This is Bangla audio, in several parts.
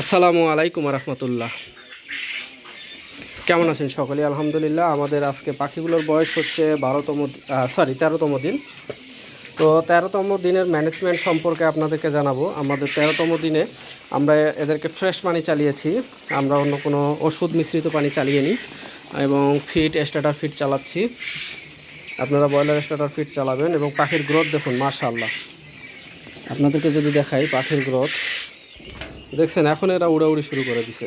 আসসালামু আলাইকুম রহমতুল্লাহ কেমন আছেন সকলে? আলহামদুলিল্লাহ, আমাদের আজকে পাখিগুলোর বয়স হচ্ছে বারোতম সরি তেরোতম দিন। তো তেরোতম দিনের ম্যানেজমেন্ট সম্পর্কে আপনাদেরকে জানাব। আমাদের তেরোতম দিনে আমরা এদেরকে ফ্রেশ পানি চালিয়েছি। আমরা অন্য কোনো ওষুধ মিশ্রিত পানি চালিয়ে নিই এবং ফিট স্টার্টার ফিট চালাচ্ছি। আপনারা ব্রয়লার স্টার্টার ফিট চালাবেন এবং পাখির গ্রোথ দেখুন মাশাল্লাহ আপনাদেরকে যদি দেখাই পাখির গ্রোথ দেখছেন, এখন এরা উড়াউড়ি শুরু করে দিছে।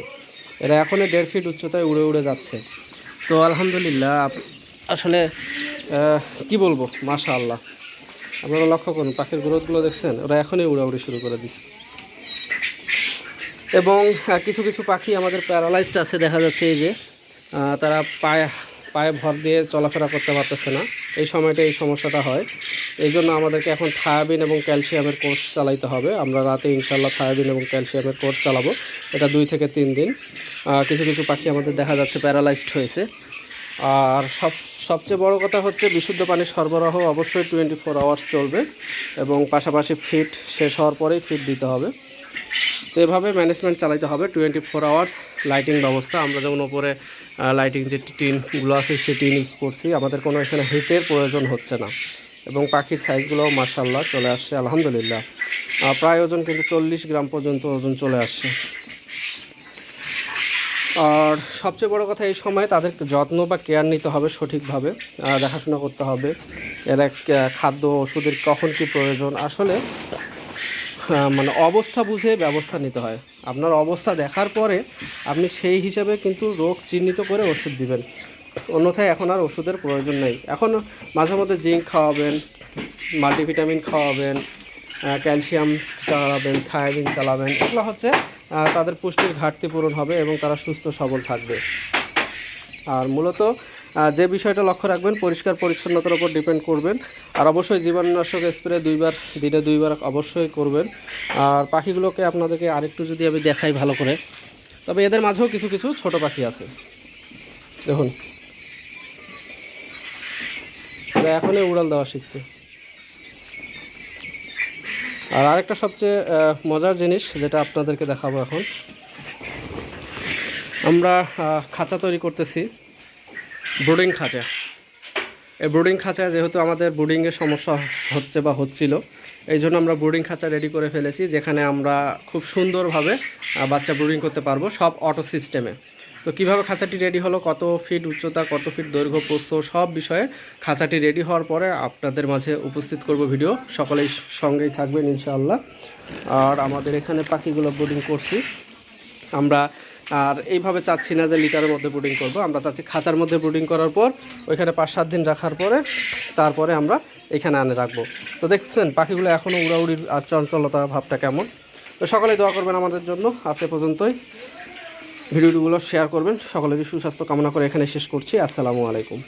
এরা এখনই দেড় ফিট উচ্চতায় উড়ে উড়ে যাচ্ছে। তো আলহামদুলিল্লাহ আসলে কি বলব? মাশা আল্লাহ আপনারা লক্ষ্য করুন, পাখির গ্রোথগুলো দেখছেন, ওরা এখনই উড়াউড়ি শুরু করে দিছে। এবং কিছু কিছু পাখি আমাদের প্যারালাইজড আছে, দেখা যাচ্ছে এই যে তারা পায়ে পায়ে ভর দিয়ে চলাফেরা করতে পারতেছে না। এই সময়টা এই সমস্যাটা হয়। এই জন্য আমাদেরকে এখন থায়াবিন এবং ক্যালসিয়ামের কোর্স চালাইতে হবে। আমরা রাতে ইনশাল্লাহ থায়াবিন এবং ক্যালসিয়ামের কোর্স চালাবো। এটা দুই থেকে তিন দিন। কিছু কিছু পাখি আমাদের দেখা যাচ্ছে প্যারালাইজড হয়েছে। আর সব, সবচেয়ে বড় কথা হচ্ছে বিশুদ্ধ পানির সরবরাহ অবশ্যই টোয়েন্টি ফোর আওয়ার্স চলবে এবং পাশাপাশি ফিট শেষ হওয়ার পরেই ফিট দিতে হবে। তো এভাবে ম্যানেজমেন্ট চালাইতে হবে টোয়েন্টি ফোর আওয়ার্স লাইটিং ব্যবস্থা। আমরা যেমন ওপরে লাইটিং যে টিনগুলো আছে সেই টিন ইউজ করছি। আমাদের কোনো এখানে হিটের প্রয়োজন হচ্ছে না। এবং পাখির সাইজগুলোও মার্শাল্লাহ চলে আসছে, আলহামদুলিল্লাহ। প্রায় ওজন কিন্তু চল্লিশ গ্রাম পর্যন্ত ওজন চলে আসছে। আর সবচেয়ে বড় কথা এই সময় তাদের যত্ন বা কেয়ার নিতে হবে সঠিকভাবে দেখাশোনা করতে হবে। এরা খাদ্য ওষুধের কখন কি প্রয়োজন। আসলে মানে অবস্থা বুঝে ব্যবস্থা নিতে হয়। আপনার অবস্থা দেখার পরে আপনি সেই হিসাবে কিন্তু রোগ চিহ্নিত করে ওষুধ দিবেন। অন্যথায় এখন আর ওষুধের প্রয়োজন নেই। এখন মাঝে মধ্যে জিঙ্ক খাওয়াবেন, মাল্টিভিটামিন খাওয়াবেন ক্যালসিয়াম চালাবেন, থায়াবিন চালাবেন। এগুলো হচ্ছে তাদের পুষ্টির ঘাটতি পূরণ হবে এবং তারা সুস্থ সবল থাকবে। আর মূলত যে বিষয়টা লক্ষ্য রাখবেন, পরিষ্কার পরিচ্ছন্নতার উপর ডিপেন্ড করবেন। আর অবশ্যই জীবাণুনাশক স্প্রে দুইবার, দিনে দুইবার অবশ্যই করবেন। আর পাখিগুলোকে আপনাদেরকে আরেকটু যদি আমি দেখাই ভালো করে। তবে এদের মাঝেও কিছু কিছু ছোট পাখি আছে। দেখুন। এখনই উড়াল দেওয়া শিখছে। আর আরেকটা সবচেয়ে মজার জিনিস যেটা আপনাদেরকে দেখাবো এখন। আমরা খাঁচা তৈরি করতেছি। ব্রুডিং খাঁচা। এই ব্রুডিং খাঁচা যেহেতু আমাদের ব্রুডিংয়ের সমস্যা হচ্ছে বা হচ্ছিল, এই জন্য আমরা ব্রুডিং খাঁচা রেডি করে ফেলেছি, যেখানে আমরা খুব সুন্দরভাবে বাচ্চা ব্রুডিং করতে পারব সব অটো সিস্টেমে তো কীভাবে খাঁচাটি রেডি হলো, কত ফিট উচ্চতা, কত ফিট দৈর্ঘ্য, প্রস্থ, সব বিষয়ে খাঁচাটি রেডি হওয়ার পরে আপনাদের মাঝে উপস্থিত করব ভিডিও সকলেই সঙ্গেই থাকবেন ইনশাআল্লাহ। আর আমাদের এখানে পাখিগুলো ব্রুডিং করছি। আমরা আর এইভাবে চাচ্ছি না যে লিটারের মধ্যে ব্রুডিং করব। আমরা চাচ্ছি খাঁচার মধ্যে ব্রুডিং করার পর, ওইখানে পাঁচ সাত দিন রাখার পরে, তারপরে আমরা এখানে আনে রাখব। তো দেখছেন, পাখিগুলো এখনও উড়াউড়ির আর চঞ্চলতা ভাবটা কেমন? তো সকলেই দোয়া করবেন আমাদের জন্য। আজ পর্যন্তই। ভিডিওগুলো শেয়ার করবেন। সকলেরই সুস্বাস্থ্য কামনা করে এখানে শেষ করছি। আসসালামু আলাইকুম।